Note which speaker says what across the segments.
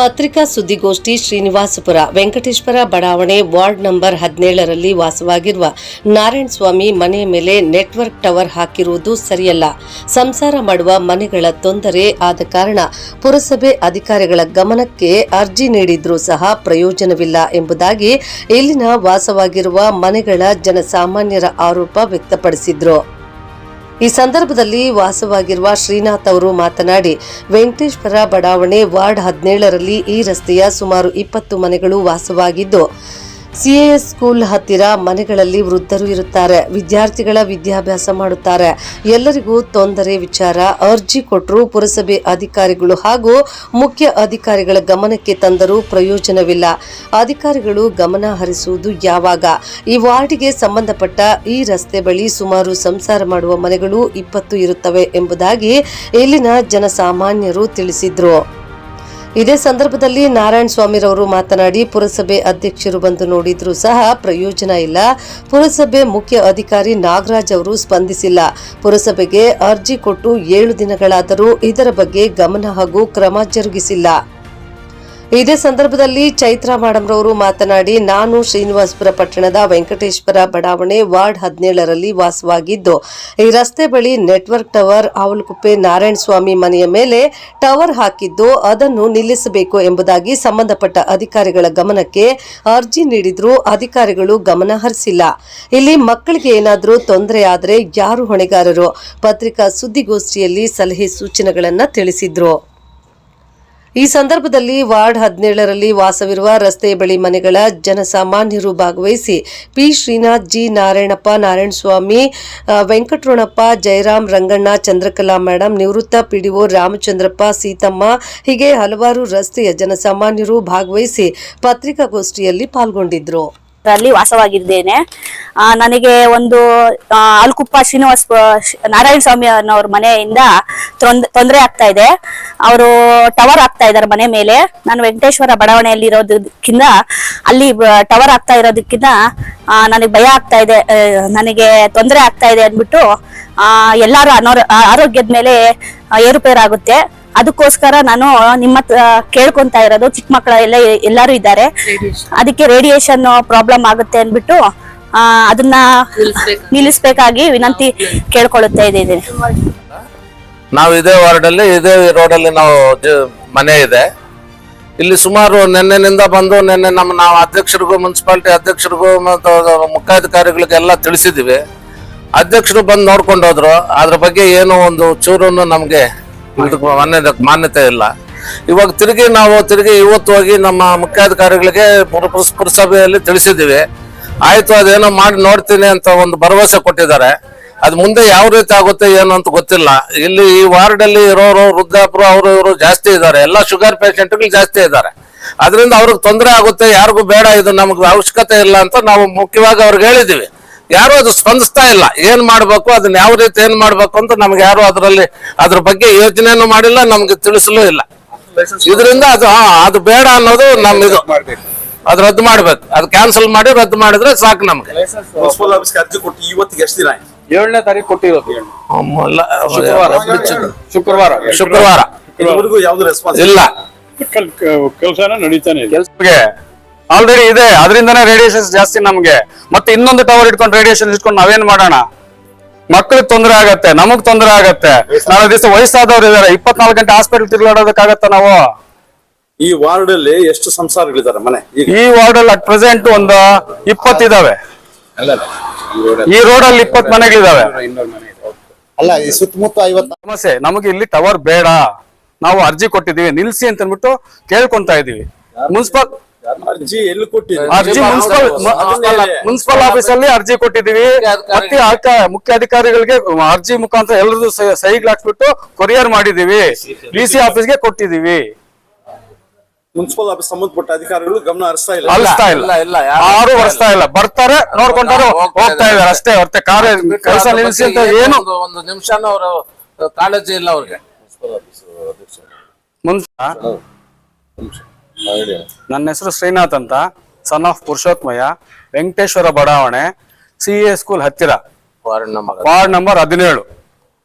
Speaker 1: ಪತ್ರಿಕಾ ಸುದ್ದಿಗೋಷ್ಠಿ ಶ್ರೀನಿವಾಸಪುರ. ವೆಂಕಟೇಶ್ವರ ಬಡಾವಣೆ ವಾರ್ಡ್ ನಂಬರ್ ಹದಿನೇಳರಲ್ಲಿ ವಾಸವಾಗಿರುವ ನಾರಾಯಣ ಸ್ವಾಮಿ ಮನೆ ಮೇಲೆ ನೆಟ್ವರ್ಕ್ ಟವರ್ ಹಾಕಿರುವುದು ಸರಿಯಲ್ಲ. ಸಂಸಾರ ಮಾಡುವ ಮನೆಗಳ ತೊಂದರೆ ಆದ ಕಾರಣ ಪುರಸಭೆ ಅಧಿಕಾರಿಗಳ ಗಮನಕ್ಕೆ ಅರ್ಜಿ ನೀಡಿದ್ರೂ ಸಹ ಪ್ರಯೋಜನವಿಲ್ಲ ಎಂಬುದಾಗಿ ಇಲ್ಲಿನ ವಾಸವಾಗಿರುವ ಮನೆಗಳ ಜನಸಾಮಾನ್ಯರ ಆರೋಪ ವ್ಯಕ್ತಪಡಿಸಿದ್ರು. ಈ ಸಂದರ್ಭದಲ್ಲಿ ವಾಸವಾಗಿರುವ ಶ್ರೀನಾಥ್ ಅವರು ಮಾತನಾಡಿ, ವೆಂಕಟೇಶ್ವರ ಬಡಾವಣೆ ವಾರ್ಡ್ ಹದಿನೇಳರಲ್ಲಿ ಈ ರಸ್ತೆಯ ಸುಮಾರು ಇಪ್ಪತ್ತು ಮನೆಗಳು ವಾಸವಾಗಿದ್ದು ಸಿಎಎಸ್ ಸ್ಕೂಲ್ ಹತ್ತಿರ ಮನೆಗಳಲ್ಲಿ ವೃದ್ಧರು ಇರುತ್ತಾರೆ. ವಿದ್ಯಾರ್ಥಿಗಳ ವಿದ್ಯಾಭ್ಯಾಸ ಮಾಡುತ್ತಾರೆ. ಎಲ್ಲರಿಗೂ ತೊಂದರೆ ವಿಚಾರ. ಅರ್ಜಿ ಕೊಟ್ಟರು ಪುರಸಭೆ ಅಧಿಕಾರಿಗಳು ಹಾಗೂ ಮುಖ್ಯ ಅಧಿಕಾರಿಗಳ ಗಮನಕ್ಕೆ ತಂದರೂ ಪ್ರಯೋಜನವಿಲ್ಲ. ಅಧಿಕಾರಿಗಳು ಗಮನ ಹರಿಸುವುದು ಯಾವಾಗ? ಈ ವಾರ್ಡಿಗೆ ಸಂಬಂಧಪಟ್ಟ ಈ ರಸ್ತೆ ಬಳಿ ಸುಮಾರು ಸಂಸಾರ ಮಾಡುವ ಮನೆಗಳು ಇಪ್ಪತ್ತು ಇರುತ್ತವೆ ಎಂಬುದಾಗಿ ಇಲ್ಲಿನ ಜನಸಾಮಾನ್ಯರು ತಿಳಿಸಿದ್ರು. ಇದೇ ಸಂದರ್ಭದಲ್ಲಿ ನಾರಾಯಣ ಸ್ವಾಮಿರವರು ಮಾತನಾಡಿ ಪುರಸಭೆ ಅಧ್ಯಕ್ಷರು ಬಂದು ನೋಡಿದ್ರೂ ಸಹ ಪ್ರಯೋಜನ ಇಲ್ಲ. ಪುರಸಭೆ ಮುಖ್ಯ ಅಧಿಕಾರಿ ನಾಗರಾಜ್ ಅವರು ಸ್ಪಂದಿಸಿಲ್ಲ. ಪುರಸಭೆಗೆ ಅರ್ಜಿ ಕೊಟ್ಟು ಏಳು ದಿನಗಳಾದರೂ ಇದರ ಬಗ್ಗೆ ಗಮನ ಹಾಗೂ ಕ್ರಮ ಜರುಗಿಸಿಲ್ಲ. ಇದೇ ಸಂದರ್ಭದಲ್ಲಿ ಚೈತ್ರಾ ಮಾಡಂರವರು ಮಾತನಾಡಿ, ನಾನು ಶ್ರೀನಿವಾಸಪುರ ಪಟ್ಟಣದ ವೆಂಕಟೇಶ್ವರ ಬಡಾವಣೆ ವಾರ್ಡ್ ಹದಿನೇಳರಲ್ಲಿ ವಾಸವಾಗಿದ್ದು, ಈ ರಸ್ತೆ ಬಳಿ ನೆಟ್ವರ್ಕ್ ಟವರ್ ಅವಲಕುಪ್ಪೆ ನಾರಾಯಣ ಸ್ವಾಮಿ ಮನೆಯ ಮೇಲೆ ಟವರ್ ಹಾಕಿದ್ದು, ಅದನ್ನು ನಿಲ್ಲಿಸಬೇಕು ಎಂಬುದಾಗಿ ಸಂಬಂಧಪಟ್ಟ ಅಧಿಕಾರಿಗಳ ಗಮನಕ್ಕೆ ಅರ್ಜಿ ನೀಡಿದ್ರೂ ಅಧಿಕಾರಿಗಳು ಗಮನ ಹರಿಸಿಲ್ಲ. ಇಲ್ಲಿ ಮಕ್ಕಳಿಗೆ ಏನಾದರೂ ತೊಂದರೆ ಆದರೆ ಯಾರು ಹೊಣೆಗಾರರು? ಪತ್ರಿಕಾ ಸುದ್ದಿಗೋಷ್ಠಿಯಲ್ಲಿ ಸಲಹೆ ಸೂಚನೆಗಳನ್ನು ತಿಳಿಸಿದ್ರು. ಈ ಸಂದರ್ಭದಲ್ಲಿ ವಾರ್ಡ್ ಹದಿನೇಳರಲ್ಲಿ ವಾಸವಿರುವ ರಸ್ತೆ ಬಳಿ ಮನೆಗಳ ಜನಸಾಮಾನ್ಯರು ಭಾಗವಹಿಸಿ P Srinath, G Narayanappa Narayanaswamy Venkataramanappa Jayaram, Ranganna, Chandrakala madam, ನಿವೃತ್ತ ಪಿಡಿಒ ರಾಮಚಂದ್ರಪ್ಪ, ಸೀತಮ್ಮ, ಹೀಗೆ ಹಲವಾರು ರಸ್ತೆಯ ಜನಸಾಮಾನ್ಯರು ಭಾಗವಹಿಸಿ ಪತ್ರಿಕಾಗೋಷ್ಠಿಯಲ್ಲಿ ಪಾಲ್ಗೊಂಡಿದ್ರು.
Speaker 2: ಅಲ್ಲಿ ವಾಸವಾಗಿದ್ದೇನೆ. ನನಗೆ ಒಂದು ಅಲ್ಕುಪ್ಪ ಶ್ರೀನಿವಾಸ್ ನಾರಾಯಣ ಸ್ವಾಮಿ ಅನ್ನೋರ್ ಮನೆಯಿಂದ ತೊಂದರೆ ಆಗ್ತಾ ಇದೆ. ಅವರು ಟವರ್ ಆಗ್ತಾ ಇದ್ದಾರೆ ಮನೆ ಮೇಲೆ. ನಾನು ವೆಂಕಟೇಶ್ವರ ಬಡಾವಣೆಯಲ್ಲಿ ಇರೋದಕ್ಕಿಂತ ಅಲ್ಲಿ ಟವರ್ ಆಗ್ತಾ ಇರೋದಕ್ಕಿಂತ ನನಗೆ ಭಯ ಆಗ್ತಾ ಇದೆ. ನನಗೆ ತೊಂದರೆ ಆಗ್ತಾ ಇದೆ ಅಂದ್ಬಿಟ್ಟು ಎಲ್ಲರೂ ಅನಾರೋ ಆರೋಗ್ಯದ ಮೇಲೆ ಏರುಪೇರಾಗುತ್ತೆ. ಅದಕ್ಕೋಸ್ಕರ ನಾನು ನಿಮ್ಮ ಹತ್ರ ಕೇಳ್ಕೊಂತಾ ಇರೋದು. ಚಿಕ್ಕ ಮಕ್ಕಳ ಎಲ್ಲ ಎಲ್ಲಾರು ಇದ್ದಾರೆ. ಅದಕ್ಕೆ ರೇಡಿಯೇಷನ್ ಪ್ರಾಬ್ಲಮ್ ಆಗುತ್ತೆ ಅಂದ್ಬಿಟ್ಟು ಆ, ಅದನ್ನ ನಿಲ್ಲಿಸ್ಬೇಕಾಗಿ ವಿನಂತಿ ಕೇಳ್ಕೊಳ್ಳುತ್ತಾ ಇದ್ದೀನಿ
Speaker 3: ನಾವು ಇದೇ ವಾರ್ಡಲ್ಲಿ ಇದೇ ರೋಡಲ್ಲಿ ನಾವು ಮನೆ ಇದೆ. ಇಲ್ಲಿ ಸುಮಾರು ನಿನ್ನೆನಿಂದ ಬಂದು ನಿನ್ನೆ ನಮ್ಮ ನಾವು ಅಧ್ಯಕ್ಷರಿಗೂ ಮುನ್ಸಿಪಾಲಿಟಿ ಅಧ್ಯಕ್ಷರಿಗೂ ಮತ್ತು ಮುಖ್ಯಾಧಿಕಾರಿಗಳಿಗೆಲ್ಲ ತಿಳಿಸಿದ್ದೀವಿ. ಅಧ್ಯಕ್ಷರು ಬಂದು ನೋಡ್ಕೊಂಡು ಹೋದ್ರು. ಅದ್ರ ಬಗ್ಗೆ ಏನೋ ಒಂದು ಚೂರನ್ನು ನಮಗೆ ಮಾನ್ಯತೆ ಇಲ್ಲ. ಇವಾಗ ತಿರುಗಿ ನಾವು ತಿರುಗಿ ಇವತ್ತು ಹೋಗಿ ನಮ್ಮ ಮುಖ್ಯಾಧಿಕಾರಿಗಳಿಗೆ ಪುರ- ಪುರಸ್- ಪುರಸಭೆಯಲ್ಲಿ ತಿಳಿಸಿದ್ದೀವಿ. ಆಯ್ತು, ಅದೇನೋ ಮಾಡಿ ನೋಡ್ತೀನಿ ಅಂತ ಒಂದು ಭರವಸೆ ಕೊಟ್ಟಿದ್ದಾರೆ. ಅದು ಮುಂದೆ ಯಾವ ರೀತಿ ಆಗುತ್ತೆ, ಏನು ಅಂತ ಗೊತ್ತಿಲ್ಲ. ಇಲ್ಲಿ ಈ ವಾರ್ಡ್ ಅಲ್ಲಿ ಇರೋರು, ವೃದ್ಧಾಪರು, ಅವರು ಇವರು ಜಾಸ್ತಿ ಇದ್ದಾರೆ. ಎಲ್ಲ ಶುಗರ್ ಪೇಷಂಟ್ಗಳು ಜಾಸ್ತಿ ಇದ್ದಾರೆ. ಅದರಿಂದ ಅವ್ರಿಗೆ ತೊಂದರೆ ಆಗುತ್ತೆ, ಯಾರಿಗೂ ಬೇಡ, ಇದು ನಮ್ಗೆ ಅವಶ್ಯಕತೆ ಇಲ್ಲ ಅಂತ ನಾವು ಮುಖ್ಯವಾಗಿ ಅವ್ರಿಗೆ ಹೇಳಿದೀವಿ ಯಾರು ಅದು ಸ್ಪಂದಿಸ್ತಾ ಇಲ್ಲ. ಏನ್ ಮಾಡ್ಬೇಕು ಅದನ್ನ ಯಾವ ರೀತಿ ಏನ್ ಮಾಡ್ಬೇಕು ಅಂತ ನಮ್ಗೆ ಯಾರು ಅದರಲ್ಲಿ ಅದ್ರ ಬಗ್ಗೆ ಯೋಚನೆನೂ ಮಾಡಿಲ್ಲ ನಮ್ಗೆ ತಿಳಿಸಲೂ ಇಲ್ಲ. ಇದರಿಂದ ಅದು ಹಾ, ಅದು ಬೇಡ ಅನ್ನೋದು ನಮ್ ಇದು. ಅದು ರದ್ದು ಮಾಡ್ಬೇಕು. ಅದು ಕ್ಯಾನ್ಸಲ್ ಮಾಡಿ ರದ್ದು ಮಾಡಿದ್ರೆ ಸಾಕು ನಮ್ಗೆ.
Speaker 4: ಮುನ್ಸಿಪಲ್ ಆಫೀಸ್ಗೆ ಅರ್ಜಿ ಕೊಟ್ಟು ಇವತ್ತಿಗೆ ಎಷ್ಟು ದಿನ ಆಯ್ತು?
Speaker 5: ಏಳನೇ ತಾರೀಕು ಕೊಟ್ಟಿರೋದು. ಶುಕ್ರವಾರ. ಶುಕ್ರವಾರ.
Speaker 3: ಶುಕ್ರವಾರ.
Speaker 4: ಇದುವರೆಗೂ ಯಾವ್ದು ರೆಸ್ಪಾನ್ಸ್
Speaker 3: ಇಲ್ಲ?
Speaker 6: ಕೆಲಸನ ನಡೀತಾನೆ
Speaker 5: ಕೆಲ್ಸಕ್ಕೆ ಆಲ್ರೆಡಿ ಇದೆ. ಅದರಿಂದನೇ ರೇಡಿಯೇಷನ್ಸ್ ಜಾಸ್ತಿ ನಮಗೆ. ಮತ್ತೆ ಇನ್ನೊಂದು ಟವರ್ ಇಟ್ಕೊಂಡು ರೇಡಿಯೇಷನ್ ಇಟ್ಕೊಂಡು ನಾವೇನ್ ಮಾಡೋಣ? ಮಕ್ಕಳಿಗೆ ತೊಂದರೆ ಆಗತ್ತೆ ನಮಗ್ ತೊಂದರೆ ಆಗತ್ತೆ. ನಾಳೆ ದಿವಸ ವಯಸ್ಸಾದವ್ರು ಇದಾರೆ. ಇಪ್ಪತ್ನಾಲ್ಕು ಗಂಟೆ ಹಾಸ್ಪಿಟಲ್ ತಿರುಗಾಡೋದಕ್ಕಾಗತ್ತ ನಾವು?
Speaker 4: ಈ ವಾರ್ಡ್ ಅಲ್ಲಿ ಎಷ್ಟು ಸಂಸಾರಗಳಿದ್ದಾರೆ ಮನೆ?
Speaker 5: ಈ ವಾರ್ಡ್ ಅಲ್ಲಿ ಅಟ್ ಪ್ರೆಸೆಂಟ್ ಒಂದು ಇಪ್ಪತ್ತಿದಾವೆ. ಈ ರೋಡ್ ಅಲ್ಲಿ ಇಪ್ಪತ್ ಮನೆಗಳಿದಾವೆ.
Speaker 7: ಅಲ್ಲ ಈ ಸುತ್ತಮುತ್ತ ಐವತ್ತು
Speaker 5: ಸಮಸ್ಯೆ ನಮಗೆ ಇಲ್ಲಿ ಟವರ್ ಬೇಡ. ನಾವು ಅರ್ಜಿ ಕೊಟ್ಟಿದೀವಿ ನಿಲ್ಸಿ ಅಂತ ಅಂದ್ಬಿಟ್ಟು ಕೇಳ್ಕೊಂತ ಇದೀವಿ ಮುನ್ಸಿಪಲ್
Speaker 4: ಅರ್ಜಿ ಎಲ್ಲಿ ಕೊಟ್ಟಿದ್ದೀವಿ
Speaker 5: ಅರ್ಜಿ ಮುನ್ಸಿಪಲ್ ಮುನ್ಸಿಪಲ್ ಆಫೀಸ್ ಅಲ್ಲಿ ಅರ್ಜಿ ಕೊಟ್ಟಿದೀವಿ ಮತ್ತೆ ಮುಖ್ಯ ಅಧಿಕಾರಿಗಳಿಗೆ ಅರ್ಜಿ ಮುಖಾಂತರ ಎಲ್ಲರದು ಸಹಿಗಳು ಹಾಕ್ಬಿಟ್ಟು ಕೊರಿಯರ್ ಮಾಡಿದೀವಿ ಡಿ ಸಿ ಆಫೀಸ್ಗೆ ಕೊಟ್ಟಿದೀವಿ
Speaker 4: ಮುನ್ಸಿಪಲ್ ಆಫೀಸ್ ಸಂಬಂಧಪಟ್ಟ ಅಧಿಕಾರಿಗಳು ಗಮನ ಹರಿಸ್ತಾ ಇಲ್ಲ.
Speaker 5: ಹರಿಸ್ತಾ ಇಲ್ಲ.
Speaker 3: ಇಲ್ಲ, ಯಾರು
Speaker 5: ಹರಿಸ್ತಾ ಇಲ್ಲ. ಬರ್ತಾರೆ ನೋಡ್ಕೊಂತಾರೆ
Speaker 3: ಹೋಗ್ತಾ
Speaker 5: ಹೋಗ್ತಾ ಇದಾರೆ ಅಷ್ಟೇ ಹೊರತೆ ಕಾರ್ಯ ಕೆಲಸ ನಿಲ್ಲಿಸಿ ಅಂತ ಏನು
Speaker 3: ಒಂದು ಒಂದು ನಿಮಿಷನೂ ಅವರು ಕಾಳಜಿ ಇಲ್ಲ ಅವ್ರಿಗೆ.
Speaker 5: ಮುನ್ಸ ನನ್ನ ಹೆಸರು ಶ್ರೀನಾಥ್ ಅಂತ. ಸನ್ ಆಫ್ ಪುರುಷೋತ್ಮಯ್ಯ ವೆಂಕಟೇಶ್ವರ ಬಡಾವಣೆ. ಸಿ ಎ ಸ್ಕೂಲ್ ಹತ್ತಿರ.
Speaker 3: ವಾರ್ಡ್ ನಂಬರ್
Speaker 5: ವಾರ್ಡ್ ನಂಬರ್ ಹದಿನೇಳು.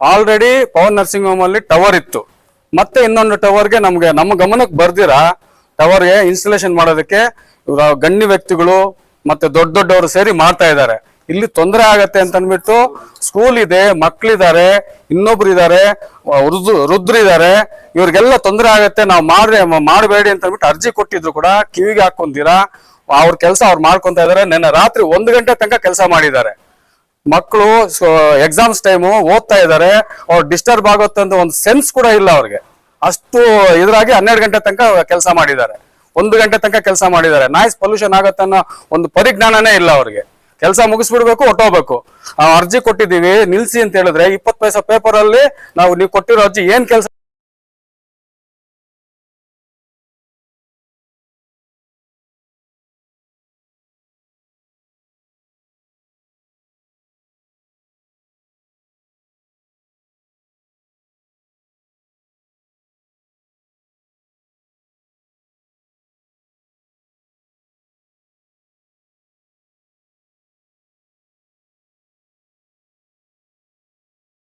Speaker 5: ಆಲ್ರೆಡಿ ಪವನ್ ನರ್ಸಿಂಗ್ ಹೋಮ್ ಅಲ್ಲಿ ಟವರ್ ಇತ್ತು. ಮತ್ತೆ ಇನ್ನೊಂದು ಟವರ್ಗೆ ನಮ್ಗೆ ನಮ್ಮ ಗಮನಕ್ಕೆ ಬರ್ದಿರ ಟವರ್ಗೆ ಇನ್ಸ್ಟಾಲೇಷನ್ ಮಾಡೋದಕ್ಕೆ ಇವರ ಗಣ್ಯ ವ್ಯಕ್ತಿಗಳು ಮತ್ತೆ ದೊಡ್ಡ ದೊಡ್ಡವರು ಸೇರಿ ಮಾಡ್ತಾ ಇದ್ದಾರೆ. ಇಲ್ಲಿ ತೊಂದರೆ ಆಗತ್ತೆ ಅಂತ ಅಂದ್ಬಿಟ್ಟು ಸ್ಕೂಲ್ ಇದೆ ಮಕ್ಳಿದ್ದಾರೆ ಇನ್ನೊಬ್ರು ಇದ್ದಾರೆ ರುದ್ರ ಇದ್ದಾರೆ ಇವ್ರಿಗೆಲ್ಲ ತೊಂದರೆ ಆಗತ್ತೆ, ನಾವು ಮಾಡ್ರೆ ಮಾಡಬೇಡಿ ಅಂತ ಅಂದ್ಬಿಟ್ಟು ಅರ್ಜಿ ಕೊಟ್ಟಿದ್ರು ಕೂಡ ಕಿವಿಗೆ ಹಾಕೊಂದಿರಾ ಅವ್ರ ಕೆಲಸ ಅವ್ರು ಮಾಡ್ಕೊಂತ ಇದಾರೆ, ನಿನ್ನೆ ರಾತ್ರಿ ಒಂದು ಗಂಟೆ ತನಕ ಕೆಲಸ ಮಾಡಿದ್ದಾರೆ. ಮಕ್ಕಳು ಎಕ್ಸಾಮ್ಸ್ ಟೈಮು ಓದ್ತಾ ಇದ್ದಾರೆ ಅವ್ರು ಡಿಸ್ಟರ್ಬ್ ಆಗುತ್ತೆ ಅಂತ ಒಂದು ಸೆನ್ಸ್ ಕೂಡ ಇಲ್ಲ ಅವ್ರಿಗೆ. ಅಷ್ಟು ಇದ್ರಾಗಿ ಹನ್ನೆರಡು ಗಂಟೆ ತನಕ ಕೆಲಸ ಮಾಡಿದ್ದಾರೆ. ಒಂದು ಗಂಟೆ ತನಕ ಕೆಲಸ ಮಾಡಿದ್ದಾರೆ. ನಾಯ್ಸ್ ಪೊಲ್ಯೂಷನ್ ಆಗತ್ತನ್ನೋ ಒಂದು ಪರಿಜ್ಞಾನನೇ ಇಲ್ಲ ಅವ್ರಿಗೆ. ಕೆಲಸ ಮುಗಿಸ್ಬಿಡ್ಬೇಕು ಹೊಟ್ಟೋಗ್ಬೇಕು ಆ, ಅರ್ಜಿ ಕೊಟ್ಟಿದ್ದೀವಿ ನಿಲ್ಸಿ ಅಂತ ಹೇಳಿದ್ರೆ ಇಪ್ಪತ್ತು ಪೈಸಾ ಪೇಪರ್ ಅಲ್ಲಿ ನಾವು ನೀವು ಕೊಟ್ಟಿರೋ ಅರ್ಜಿ ಏನ್ ಕೆಲಸ